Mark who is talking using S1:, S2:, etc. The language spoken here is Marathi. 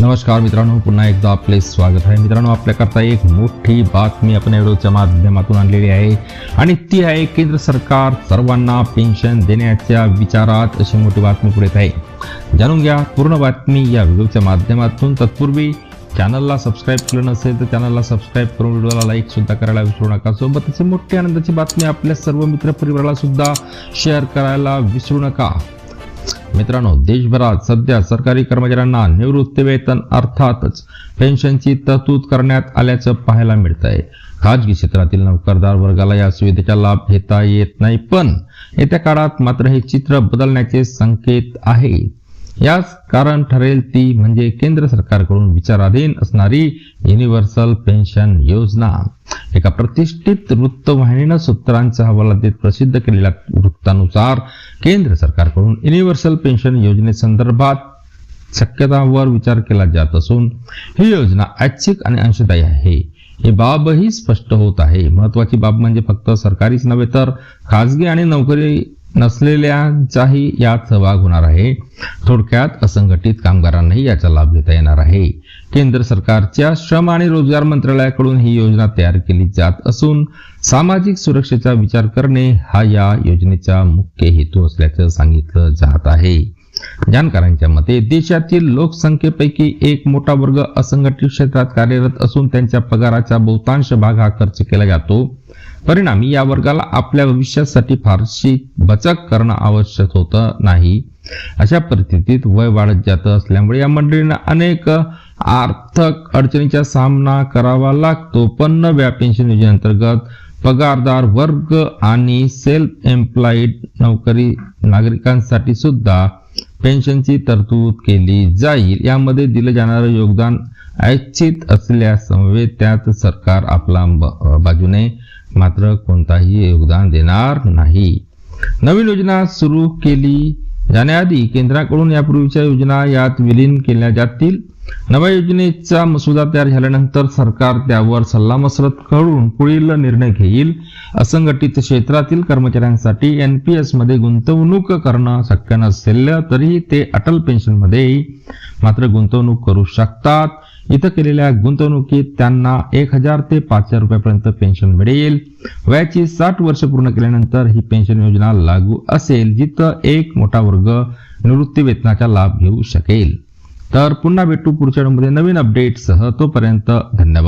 S1: नमस्कार मित्रांनो पुन्हा एकदा आपले स्वागत आहे. मित्रांनो आपल्याकरता एक मोठी बातमी आपण व्हिडिओच्या माध्यमातून आणलेली आहे. आणि ती आहे केंद्र सरकार सर्वांना पेन्शन देण्याच्या विचारात अशी मोठी बातमी पुढे येत आहे. जाणून घ्या पूर्ण बातमी या व्हिडिओच्या माध्यमातून. तत्पूर्वी चॅनलला सबस्क्राईब केलं नसेल तर चॅनलला सबस्क्राईब करून व्हिडिओला लाईक सुद्धा करायला विसरू नका. सोबतच मोठी आनंदाची बातमी आपल्या सर्व मित्रपरिवाराला सुद्धा शेअर करायला विसरू नका. मित्रांनो देशभरात सध्या सरकारी कर्मचाऱ्यांना निवृत्ती वेतन अर्थातच पेन्शनची तरतूद करण्यात आल्याचं पाहायला मिळत आहे खाजगी क्षेत्रातील नोकरदार वर्गाला या सुविधेचा लाभ घेता येत नाही पण येत्या काळात मात्र हे चित्र बदलण्याचे संकेत आहे. याच कारण ठरेल ती म्हणजे केंद्र सरकारकडून विचाराधीन असणारी युनिव्हर्सल पेन्शन योजना. एका प्रतिष्ठित वृत्तवाहिनीनं सूत्रांचा हवाला देत प्रसिद्ध केलेल्या वृत्तानुसार केंद्र सरकारकडून युनिव्हर्सल पेन्शन योजनेसंदर्भात शक्यतांवर विचार केला जात असून ही योजना ऐच्छिक आणि अंशदायी आहे. ही बाबही स्पष्ट होत आहे. महत्वाची बाब म्हणजे फक्त सरकारीच नव्हे तर खाजगी आणि नोकरी नसलेल्यांचाही यात सहभाग होणार आहे. थोडक्यात असंघटित कामगारांनाही याचा लाभ घेता येणार आहे. केंद्र सरकारच्या श्रम आणि रोजगार मंत्रालयाकडून ही योजना तयार केली जात असून सामाजिक सुरक्षेचा विचार करणे हा या योजनेचा मुख्य हेतू असल्याचं सांगितलं जात आहे. जाणकारांच्या मते देशातील लोकसंख्येपैकी एक मोठा वर्ग असंघटित क्षेत्रात कार्यरत असून त्यांच्या पगाराचा बहुतांश भाग हा खर्च केला जातो. परिणामी या वर्गाला आपल्या भविष्यासाठी फारशी बचत करणं आवश्यक होतं नाही. अशा परिस्थितीत वय वाढत जात असल्यामुळे या मंडळींना अनेक आर्थिक अडचणीचा सामना करावा लागतो. पण नव्या पेन्शन योजनेअंतर्गत पगारदार वर्ग आणि सेल्फ एम्प्लॉईड नोकरी नागरिकांसाठी सुद्धा पेन्शनची तरतूद केली जाईल. यामध्ये दिलं जाणारं योगदान ऐच्छित असल्यासमवेत त्यात सरकार आपला ब- बाजूने मात्र कोणताही योगदान देणार नाही. नवीन योजना सुरू केली जाण्याआधी केंद्राकडून यापूर्वीच्या योजना यात विलीन केल्या जातील. नव्या योजनेचा मसुदा तयार झाल्यानंतर सरकार त्यावर सल्लामसरत करून पुढील निर्णय घेईल. असंघटित क्षेत्रातील कर्मचाऱ्यांसाठी एन पी मध्ये गुंतवणूक करणं शक्य नसेल तरीही ते अटल पेन्शनमध्ये मात्र गुंतवणूक करू शकतात. इथं केलेल्या गुंतवणुकीत त्यांना एक हजार ते पाच हजार रुपयापर्यंत पेन्शन मिळेल. वयाची साठ वर्ष पूर्ण केल्यानंतर ही पेन्शन योजना लागू असेल जिथं एक मोठा वर्ग निवृत्ती वेतनाचा लाभ घेऊ शकेल. तर पुन्हा भेटू पुढच्या व्हिडिओमध्ये नवीन अपडेटसह तोपर्यंत धन्यवाद.